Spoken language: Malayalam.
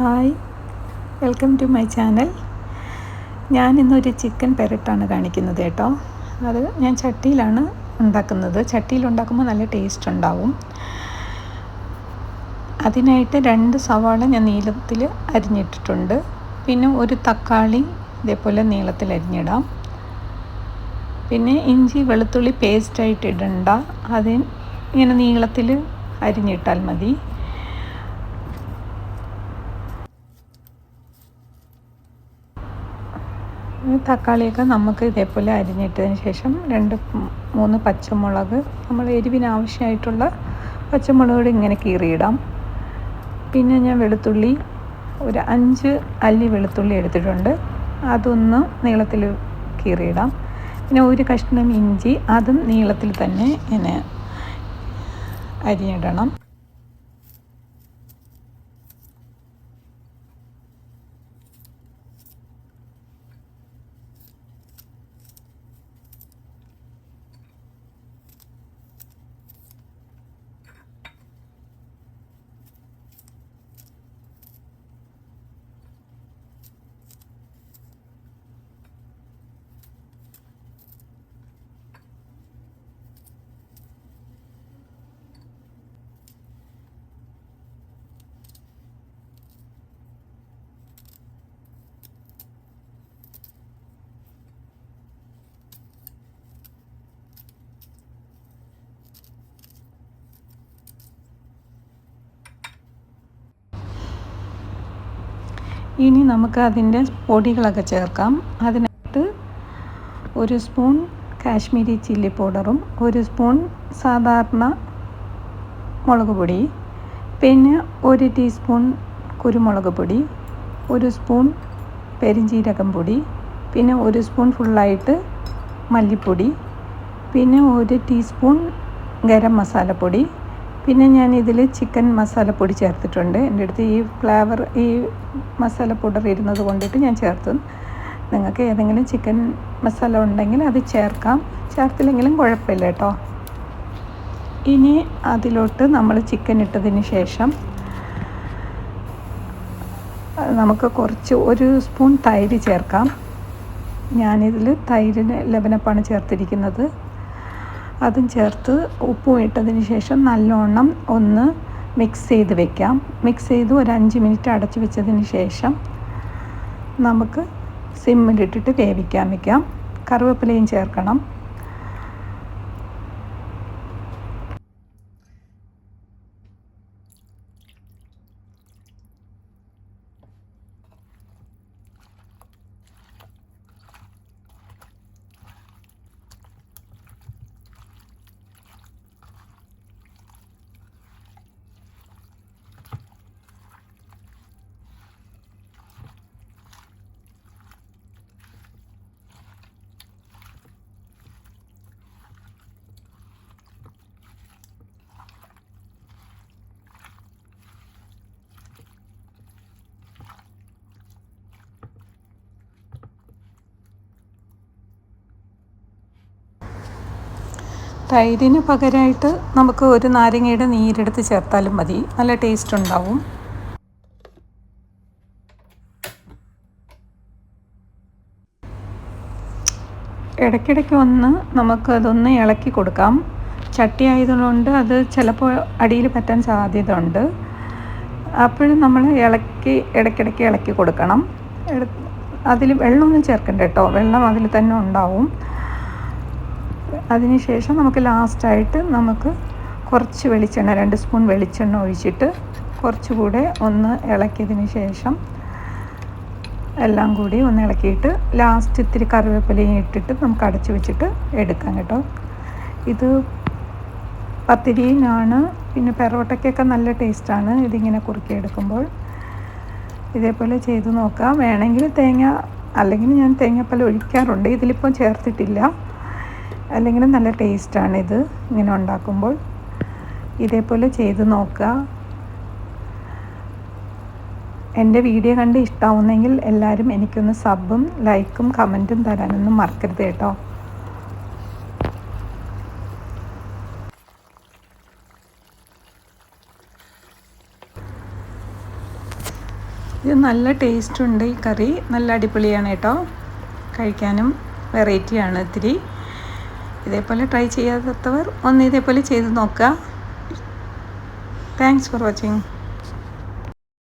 Hi. Welcome to my channel. ഞാൻ ഇന്നൊരു ചിക്കൻ പെരട്ടാണ് കാണിക്കുന്നത് കേട്ടോ. അത് ഞാൻ ചട്ടിയിലാണ് ഉണ്ടാക്കുന്നത്. ചട്ടിയിൽ ഉണ്ടാക്കുമ്പോൾ നല്ല ടേസ്റ്റ് ഉണ്ടാവും. അതിനായിട്ട് രണ്ട് സവാള ഞാൻ നീളത്തിൽ അരിഞ്ഞിട്ടിട്ടുണ്ട്. പിന്നെ ഒരു തക്കാളി ഇതേപോലെ നീളത്തിൽ അരിഞ്ഞിടാം. പിന്നെ ഇഞ്ചി വെളുത്തുള്ളി പേസ്റ്റായിട്ട് ഇടണ്ട. അത് ഇങ്ങനെ നീളത്തിൽ അരിഞ്ഞിട്ടാൽ മതി. തക്കാളിയൊക്കെ നമുക്ക് ഇതേപോലെ അരിഞ്ഞിട്ടതിന് ശേഷം രണ്ട് മൂന്ന് പച്ചമുളക് നമ്മൾ എരിവിന് ആവശ്യമായിട്ടുള്ള പച്ചമുളക് ഇങ്ങനെ കീറിയിടാം. പിന്നെ ഞാൻ വെളുത്തുള്ളി ഒരു അഞ്ച് അല്ലി വെളുത്തുള്ളി എടുത്തിട്ടുണ്ട്. അതൊന്ന് നീളത്തിൽ കീറിയിടാം. പിന്നെ ഒരു കഷ്ണം ഇഞ്ചി അതും നീളത്തിൽ തന്നെ ഇങ്ങനെ അരിഞ്ഞിടണം. ഇനി നമുക്ക് അതിന്റെ പൊടികളൊക്കെ ചേർക്കാം. അതിനകത്ത് ഒരു സ്പൂൺ കാശ്മീരി ചില്ലി പൗഡറും ഒരു സ്പൂൺ സാധാരണ മുളക് പൊടി പിന്നെ ഒരു ടീസ്പൂൺ കുരുമുളക് പൊടി ഒരു സ്പൂൺ പെരിഞ്ചീരകം പൊടി പിന്നെ ഒരു സ്പൂൺ ഫുള്ളായിട്ട് മല്ലിപ്പൊടി പിന്നെ ഒരു ടീസ്പൂൺ ഗരം മസാലപ്പൊടി പിന്നെ ഞാൻ ഇതിൽ ചിക്കൻ മസാലപ്പൊടി ചേർത്തിട്ടുണ്ട്. എന്റെ അടുത്ത് ഈ ഫ്ലേവർ ഈ മസാല പൗഡർ ഇരുന്നത് കൊണ്ടിട്ട് ഞാൻ ചേർത്തു. നിങ്ങൾക്ക് ഏതെങ്കിലും ചിക്കൻ മസാല ഉണ്ടെങ്കിൽ അത് ചേർക്കാം. ചേർത്തില്ലെങ്കിലും കുഴപ്പമില്ല കേട്ടോ. ഇനി അതിലോട്ട് നമ്മൾ ചിക്കൻ ഇട്ടതിന് ശേഷം നമുക്ക് കുറച്ച് ഒരു സ്പൂൺ തൈര് ചേർക്കാം. ഞാനിതിൽ തൈരിന് ലവനപ്പാണ് ചേർത്തിരിക്കുന്നത്. അതും ചേർത്ത് ഉപ്പും ഇട്ടതിന് ശേഷം നല്ലോണം ഒന്ന് മിക്സ് ചെയ്ത് വെക്കാം. മിക്സ് ചെയ്ത് ഒരു അഞ്ച് മിനിറ്റ് അടച്ച് വെച്ചതിന് ശേഷം നമുക്ക് സിമ്മിലിട്ടിട്ട് വേവിക്കാൻ വയ്ക്കാം കറിവേപ്പിലയും ചേർക്കണം. തൈരിന് പകരമായിട്ട് നമുക്ക് ഒരു നാരങ്ങയുടെ നീരെടുത്ത് ചേർത്താലും മതി. നല്ല ടേസ്റ്റ് ഉണ്ടാവും. ഇടയ്ക്കിടയ്ക്ക് ഒന്ന് നമുക്കതൊന്ന് ഇളക്കി കൊടുക്കാം. ചട്ടി ആയതുകൊണ്ട് അത് ചിലപ്പോൾ അടിയിൽ പറ്റാൻ സാധ്യത ഉണ്ട് അപ്പോഴും നമ്മൾ ഇളക്കി ഇടയ്ക്കിടയ്ക്ക് ഇളക്കി കൊടുക്കണം. അതിൽ വെള്ളമൊന്നും ചേർക്കണ്ട കേട്ടോ. വെള്ളം അതിൽ തന്നെ ഉണ്ടാവും. അതിനുശേഷം നമുക്ക് ലാസ്റ്റായിട്ട് നമുക്ക് കുറച്ച് വെളിച്ചെണ്ണ രണ്ട് സ്പൂൺ വെളിച്ചെണ്ണ ഒഴിച്ചിട്ട് കുറച്ചുകൂടെ ഒന്ന് ഇളക്കിയതിന് ശേഷം എല്ലാം കൂടി ഒന്ന് ഇളക്കിയിട്ട് ലാസ്റ്റ് ഇത്തിരി കറിവേപ്പിലയും ഇട്ടിട്ട് നമുക്ക് അടച്ചു വെച്ചിട്ട് എടുക്കാം കേട്ടോ. ഇത് പത്തിരിയിനാണ് പിന്നെ പെറോട്ടയ്ക്കൊക്കെ നല്ല ടേസ്റ്റാണ് ഇതിങ്ങനെ കുറുക്കിയെടുക്കുമ്പോൾ. ഇതേപോലെ ചെയ്ത് നോക്കാം. വേണമെങ്കിൽ തേങ്ങ അല്ലെങ്കിൽ ഞാൻ തേങ്ങാപ്പല ഒഴിക്കാറുണ്ട് ഇതിലിപ്പോൾ ചേർത്തിട്ടില്ല. അല്ലെങ്കിൽ നല്ല ടേസ്റ്റാണ് ഇത് ഇങ്ങനെ ഉണ്ടാക്കുമ്പോൾ ഇതേപോലെ ചെയ്ത് നോക്കുക. എന്റെ വീഡിയോ കണ്ട് ഇഷ്ടമാവുന്നെങ്കിൽ എല്ലാവരും എനിക്കൊന്ന് സബും ലൈക്കും കമന്റും തരാനൊന്നും മറക്കരുത് കേട്ടോ. ഇത് നല്ല ടേസ്റ്റ് ഉണ്ട് ഈ കറി. നല്ല അടിപൊളിയാണ് കേട്ടോ. കഴിക്കാനും വെറൈറ്റിയാണ് ഇത്തിരി ഇതേപോലെ ട്രൈ ചെയ്യാത്തവർ ഒന്ന് ഇതേപോലെ ചെയ്ത് നോക്കുക. Thanks for watching